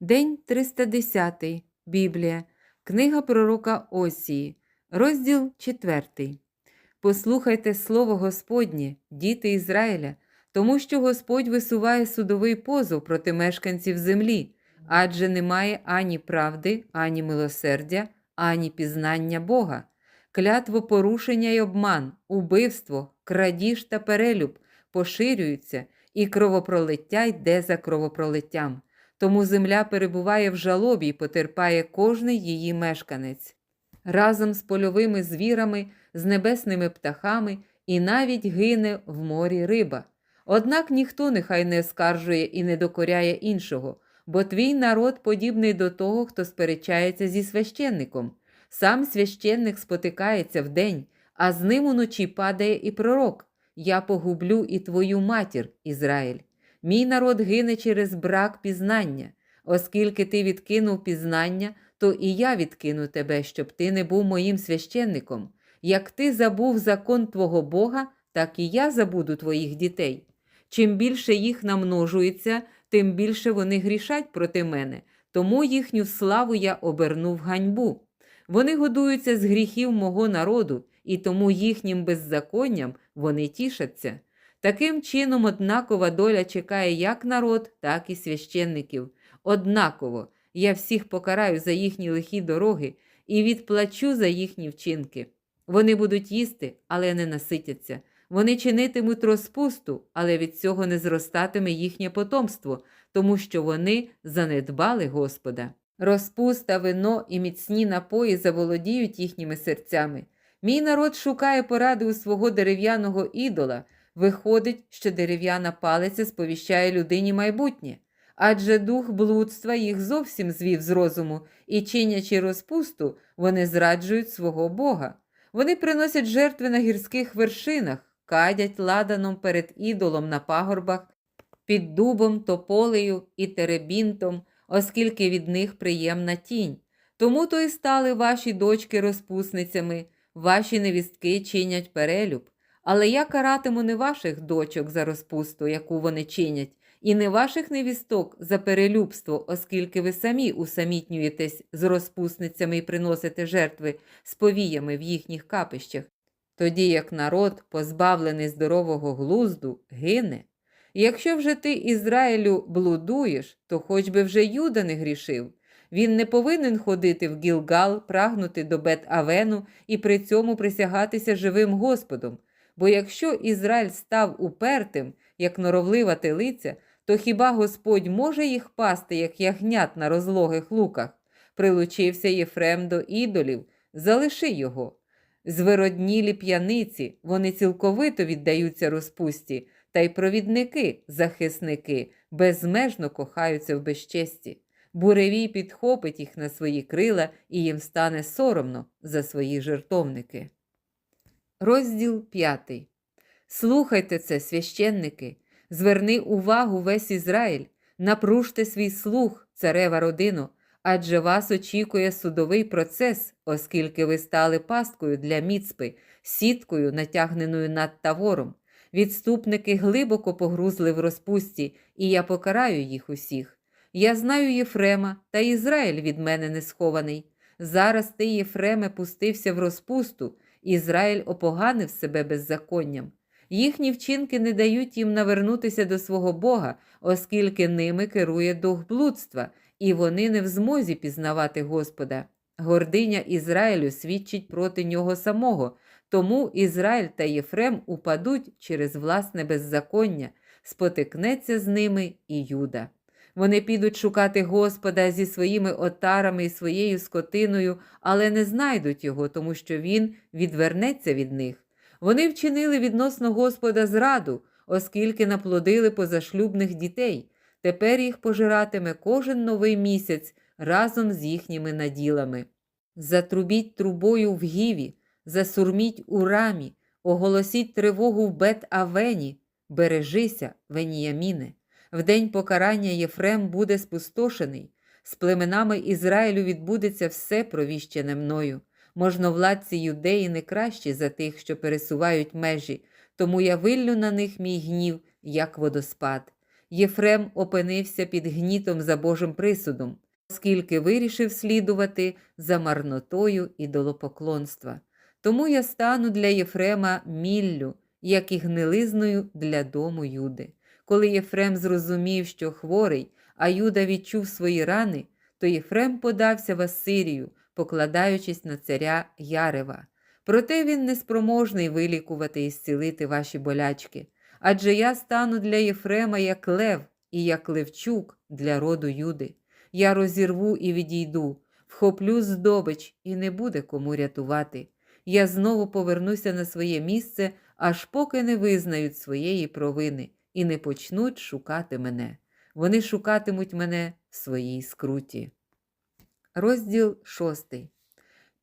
День 310. Біблія. Книга пророка Осії. Розділ 4. Послухайте слово Господнє, діти Ізраїля, тому що Господь висуває судовий позов проти мешканців землі, адже немає ані правди, ані милосердя, ані пізнання Бога. Клятво порушення й обман, убивство, крадіж та перелюб поширюються, і кровопролиття йде за кровопролиттям. Тому земля перебуває в жалобі і потерпає кожний її мешканець. Разом з польовими звірами, з небесними птахами і навіть гине в морі риба. Однак ніхто нехай не скаржує і не докоряє іншого, бо твій народ подібний до того, хто сперечається зі священником. Сам священник спотикається вдень, а з ним уночі падає і пророк. Я погублю і твою матір, Ізраїль. Мій народ гине через брак пізнання. Оскільки ти відкинув пізнання, то і я відкину тебе, щоб ти не був моїм священником. Як ти забув закон твого Бога, так і я забуду твоїх дітей. Чим більше їх намножується, тим більше вони грішать проти мене, тому їхню славу я оберну в ганьбу. Вони годуються з гріхів мого народу, і тому їхнім беззаконням вони тішаться. Таким чином, однакова доля чекає як народ, так і священників. Однаково я всіх покараю за їхні лихі дороги і відплачу за їхні вчинки. Вони будуть їсти, але не наситяться. Вони чинитимуть розпусту, але від цього не зростатиме їхнє потомство, тому що вони занедбали Господа. Розпуста, вино і міцні напої заволодіють їхніми серцями. Мій народ шукає поради у свого дерев'яного ідола. Виходить, що дерев'яна палиця сповіщає людині майбутнє, адже дух блудства їх зовсім звів з розуму, і, чинячи розпусту, вони зраджують свого Бога. Вони приносять жертви на гірських вершинах, кадять ладаном перед ідолом на пагорбах, під дубом, тополею і теребінтом, оскільки від них приємна тінь. Тому то й стали ваші дочки розпусницями, ваші невістки чинять перелюб. Але я каратиму не ваших дочок за розпусту, яку вони чинять, і не ваших невісток за перелюбство, оскільки ви самі усамітнюєтесь з розпусницями і приносите жертви з повіями в їхніх капищах, тоді як народ, позбавлений здорового глузду, гине. Якщо вже ти, Ізраїлю, блудуєш, то хоч би вже Юда не грішив. Він не повинен ходити в Гілгал, прагнути до Бет-Авену і при цьому присягатися живим Господом. Бо якщо Ізраїль став упертим, як норовлива телиця, то хіба Господь може їх пасти, як ягнят на розлогих луках? Прилучився Єфрем до ідолів, залиши його. Звироднілі п'яниці, вони цілковито віддаються розпусті, та й провідники, захисники, безмежно кохаються в безчесті. Буревій підхопить їх на свої крила, і їм стане соромно за свої жертовники. Розділ 5. Слухайте це, священники, зверни увагу весь Ізраїль, напружте свій слух, царева родино, адже вас очікує судовий процес, оскільки ви стали пасткою для міцпи, сіткою, натягненою над тавором. Відступники глибоко погрузли в розпусті, і я покараю їх усіх. Я знаю Єфрема, та Ізраїль від мене не схований. Зараз ти, Єфреме, пустився в розпусту. Ізраїль опоганив себе беззаконням. Їхні вчинки не дають їм навернутися до свого Бога, оскільки ними керує дух блудства, і вони не в змозі пізнавати Господа. Гординя Ізраїлю свідчить проти нього самого, тому Ізраїль та Єфрем упадуть через власне беззаконня, спотикнеться з ними і Юда. Вони підуть шукати Господа зі своїми отарами і своєю скотиною, але не знайдуть його, тому що він відвернеться від них. Вони вчинили відносно Господа зраду, оскільки наплодили позашлюбних дітей. Тепер їх пожиратиме кожен новий місяць разом з їхніми наділами. Затрубіть трубою в гіві, засурміть у рамі, оголосіть тривогу в Бет-Авені, бережися, Веніяміне. В день покарання Єфрем буде спустошений, з племенами Ізраїлю відбудеться все провіщене мною. Можновладці юдеї не кращі за тих, що пересувають межі, тому я виллю на них мій гнів, як водоспад. Єфрем опинився під гнітом за Божим присудом, оскільки вирішив слідувати за марнотою ідолопоклонства. Тому я стану для Єфрема міллю, як і гнилизною для дому Юди. Коли Єфрем зрозумів, що хворий, а Юда відчув свої рани, то Єфрем подався в Ассирію, покладаючись на царя Ярева. Проте він неспроможний вилікувати і зцілити ваші болячки. Адже я стану для Єфрема як лев і як левчук для роду Юди. Я розірву і відійду, вхоплю здобич, і не буде кому рятувати. Я знову повернуся на своє місце, аж поки не визнають своєї провини і не почнуть шукати мене. Вони шукатимуть мене в своїй скруті. Розділ шостий.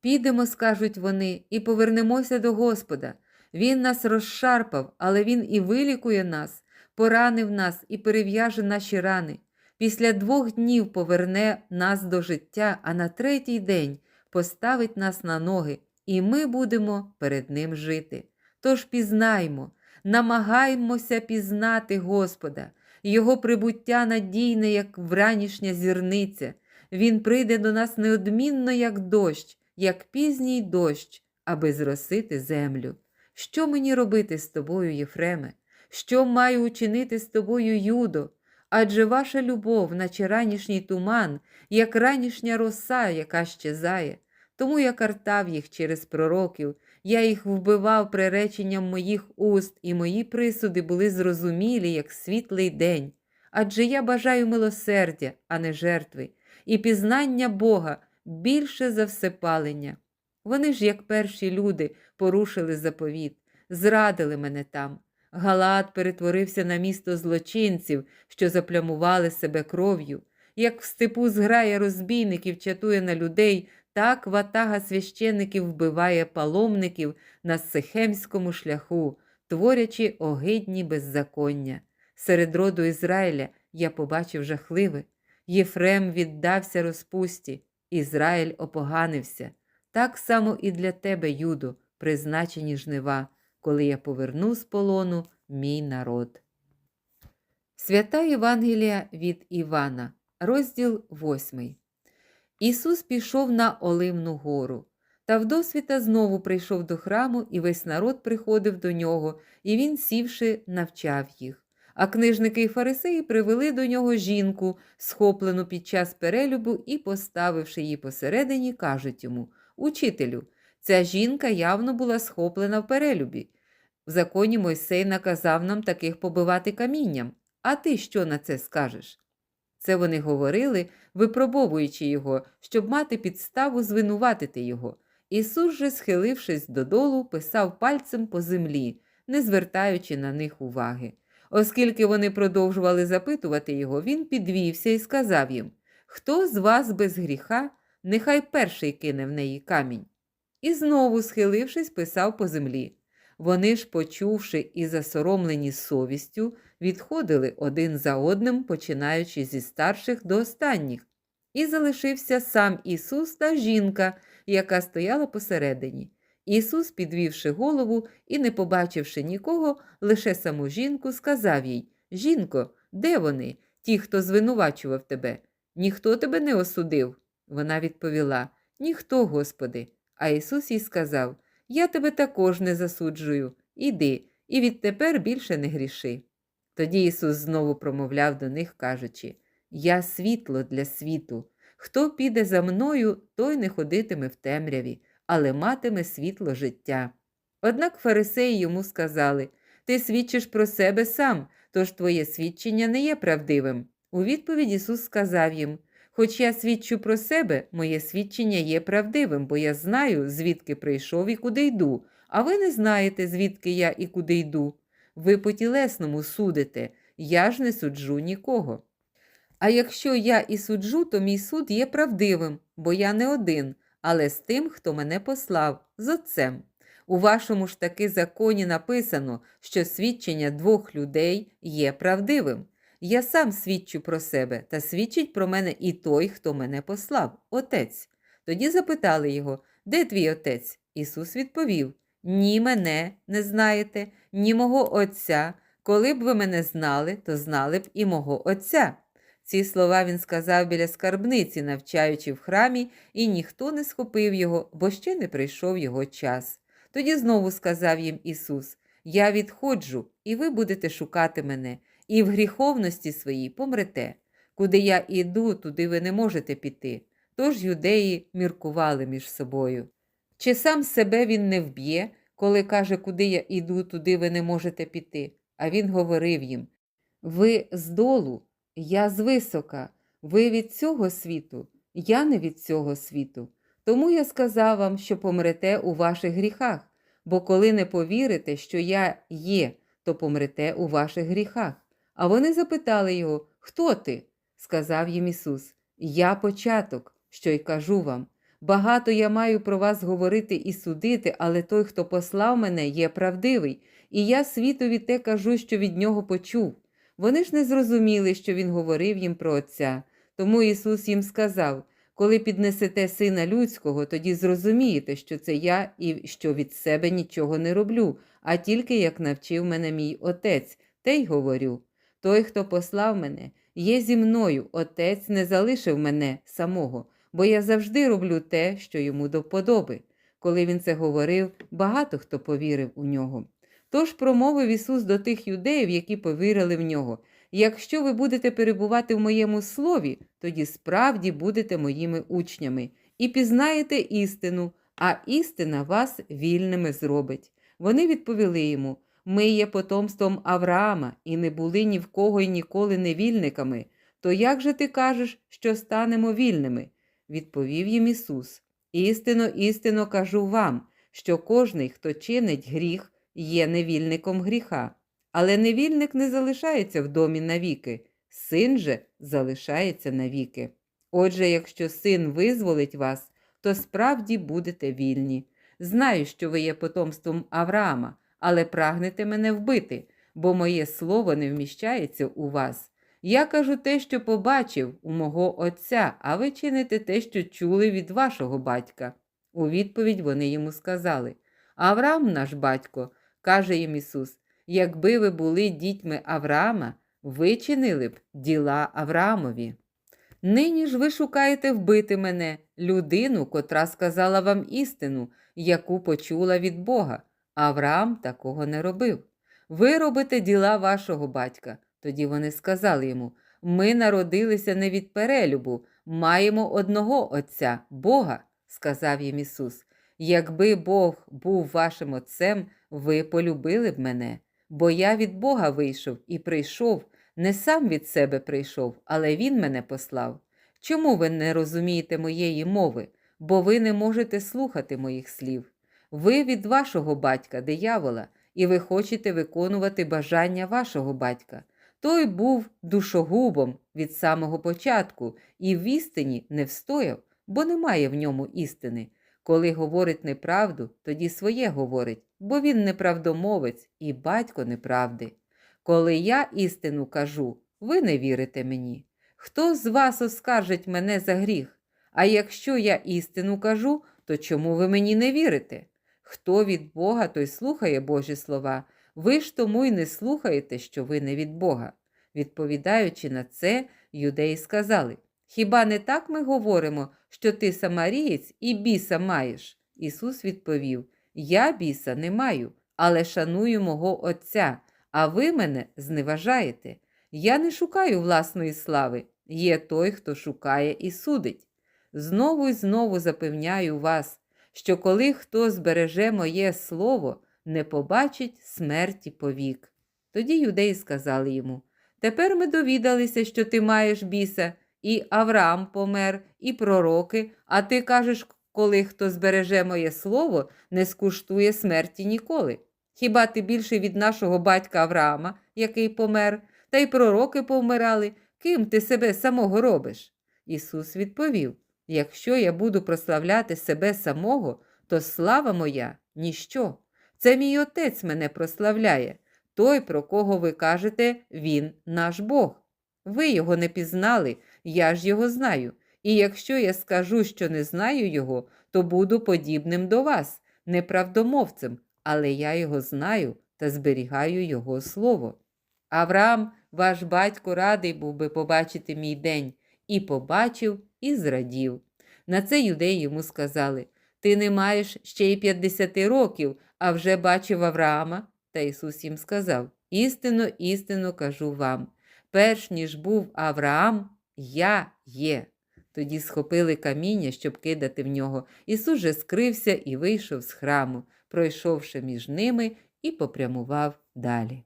Підемо, скажуть вони, і повернемося до Господа. Він нас розшарпав, але Він і вилікує нас, поранив нас і перев'яже наші рани. Після двох днів поверне нас до життя, а на третій день поставить нас на ноги, і ми будемо перед Ним жити. Тож пізнаймо, намагаймося пізнати Господа, Його прибуття надійне, як вранішня зірниця. Він прийде до нас неодмінно, як дощ, як пізній дощ, аби зросити землю. Що мені робити з тобою, Єфреме? Що маю учинити з тобою, Юдо? Адже ваша любов, наче ранішній туман, як ранішня роса, яка щезає. Тому я картав їх через пророків, я їх вбивав приреченням моїх уст, і мої присуди були зрозумілі, як світлий день. Адже я бажаю милосердя, а не жертви, і пізнання Бога більше за всепалення. Вони ж, як перші люди, порушили заповіт, зрадили мене там. Галат перетворився на місто злочинців, що заплямували себе кров'ю. Як в степу зграя розбійників чатує на людей, так ватага священиків вбиває паломників на Сихемському шляху, творячи огидні беззаконня. Серед роду Ізраїля я побачив жахливе. Єфрем віддався розпусті, Ізраїль опоганився. Так само і для тебе, Юдо, призначені жнива, коли я поверну з полону мій народ. Свята Євангелія від Івана, розділ 8. Ісус пішов на Оливну гору. Та вдосвіта знову прийшов до храму, і весь народ приходив до нього, і він, сівши, навчав їх. А книжники й фарисеї привели до нього жінку, схоплену під час перелюбу, і, поставивши її посередині, кажуть йому Учителю, ця жінка явно була схоплена в перелюбі. В законі Мойсей наказав нам таких побивати камінням. А ти що на це скажеш? Це вони говорили, випробовуючи його, щоб мати підставу звинуватити його. Ісус же, схилившись додолу, писав пальцем по землі, не звертаючи на них уваги. Оскільки вони продовжували запитувати його, він підвівся і сказав їм Хто з вас без гріха, нехай перший кине в неї камінь. І знову, схилившись, писав по землі. Вони ж, почувши і засоромлені совістю, відходили один за одним, починаючи зі старших до останніх. І залишився сам Ісус та жінка, яка стояла посередині. Ісус, підвівши голову і не побачивши нікого, лише саму жінку, сказав їй Жінко, де вони, ті, хто звинувачував тебе? Ніхто тебе не осудив? Вона відповіла Ніхто, Господи. А Ісус їй сказав Я тебе також не засуджую. Іди, і відтепер більше не гріши. Тоді Ісус знову промовляв до них, кажучи Я світло для світу. Хто піде за мною, той не ходитиме в темряві, але матиме світло життя. Однак фарисеї йому сказали Ти свідчиш про себе сам, тож твоє свідчення не є правдивим. У відповідь Ісус сказав їм Хоч я свідчу про себе, моє свідчення є правдивим, бо я знаю, звідки прийшов і куди йду, а ви не знаєте, звідки я і куди йду. Ви по тілесному судите, я ж не суджу нікого. А якщо я і суджу, то мій суд є правдивим, бо я не один, але з тим, хто мене послав, з отцем. У вашому ж таки законі написано, що свідчення двох людей є правдивим. Я сам свідчу про себе, та свідчить про мене і той, хто мене послав, отець. Тоді запитали його, де твій отець? Ісус відповів: Ні мене не знаєте, ні мого Отця. Коли б ви мене знали, то знали б і мого Отця. Ці слова він сказав біля скарбниці, навчаючи в храмі, і ніхто не схопив його, бо ще не прийшов його час. Тоді знову сказав їм Ісус: Я відходжу, і ви будете шукати мене, і в гріховності своїй помрете. Куди я іду, туди ви не можете піти. Тож юдеї міркували між собою. Чи сам себе він не вб'є, коли каже, куди я іду, туди ви не можете піти? А він говорив їм: Ви здолу, я звисока, ви від цього світу, я не від цього світу. Тому я сказав вам, що помрете у ваших гріхах, бо коли не повірите, що я є, то помрете у ваших гріхах. А вони запитали його, Хто ти? Сказав їм Ісус: Я початок, що й кажу вам. Багато я маю про вас говорити і судити, але той, хто послав мене, є правдивий, і я світові те кажу, що від нього почув. Вони ж не зрозуміли, що він говорив їм про Отця. Тому Ісус їм сказав: коли піднесете сина людського, тоді зрозумієте, що це я і що від себе нічого не роблю, а тільки як навчив мене мій Отець, те й говорю. Той, хто послав мене, є зі мною, Отець не залишив мене самого, бо я завжди роблю те, що йому до вподоби. Коли він це говорив, багато хто повірив у нього. Тож промовив Ісус до тих юдеїв, які повірили в нього. Якщо ви будете перебувати в моєму слові, тоді справді будете моїми учнями і пізнаєте істину, а істина вас вільними зробить. Вони відповіли йому: Ми є потомством Авраама і не були ні в кого й ніколи невільниками. То як же ти кажеш, що станемо вільними? Відповів їм Ісус: Істинно, істинно кажу вам, що кожний, хто чинить гріх, є невільником гріха. Але невільник не залишається в домі навіки, син же залишається навіки. Отже, якщо син визволить вас, то справді будете вільні. Знаю, що ви є потомством Авраама, але прагнете мене вбити, бо моє слово не вміщається у вас. Я кажу те, що побачив у мого Отця, а ви чините те, що чули від вашого батька. У відповідь вони йому сказали Авраам, наш батько, каже їм Ісус, якби ви були дітьми Авраама, ви чинили б діла Авраамові. Нині ж ви шукаєте вбити мене, людину, котра сказала вам істину, яку почула від Бога. Авраам такого не робив. Ви робите діла вашого батька. Тоді вони сказали йому: Ми народилися не від перелюбу, маємо одного Отця, Бога, сказав їм Ісус. Якби Бог був вашим Отцем, ви полюбили б мене, бо я від Бога вийшов і прийшов, не сам від себе прийшов, але Він мене послав. Чому ви не розумієте моєї мови, бо ви не можете слухати моїх слів? Ви від вашого батька, диявола, і ви хочете виконувати бажання вашого батька. Той був душогубом від самого початку і в істині не встояв, бо немає в ньому істини. Коли говорить неправду, тоді своє говорить, бо він неправдомовець і батько неправди. Коли я істину кажу, ви не вірите мені. Хто з вас оскаржить мене за гріх? А якщо я істину кажу, то чому ви мені не вірите? Хто від Бога, той слухає Божі слова, ви ж тому й не слухаєте, що ви не від Бога. Відповідаючи на це, юдеї сказали Хіба не так ми говоримо, що ти самарієць і біса маєш? Ісус відповів: Я біса не маю, але шаную мого Отця, а ви мене зневажаєте. Я не шукаю власної слави, є той, хто шукає і судить. Знову і знову запевняю вас, що коли хто збереже моє слово, не побачить смерті повік. Тоді юдеї сказали йому Тепер ми довідалися, що ти маєш біса, і Авраам помер, і пророки, а ти кажеш, коли хто збереже моє слово, не скуштує смерті ніколи. Хіба ти більше від нашого батька Авраама, який помер, та й пророки повмирали, ким ти себе самого робиш? Ісус відповів Якщо я буду прославляти себе самого, то слава моя ніщо. Це мій Отець мене прославляє, той, про кого ви кажете, Він наш Бог. Ви його не пізнали, я ж його знаю. І якщо я скажу, що не знаю його, то буду подібним до вас, неправдомовцем, але я його знаю та зберігаю його слово. Авраам, ваш батько, радий був би побачити мій день, і побачив, і зрадів. На це юдеї йому сказали: Ти не маєш ще й 50 років, а вже бачив Авраама. Та Ісус їм сказав: Істинно, істинно кажу вам: перш ніж був Авраам, я є. Тоді схопили каміння, щоб кидати в нього. Ісус же скрився і вийшов з храму, пройшовши між ними, і попрямував далі.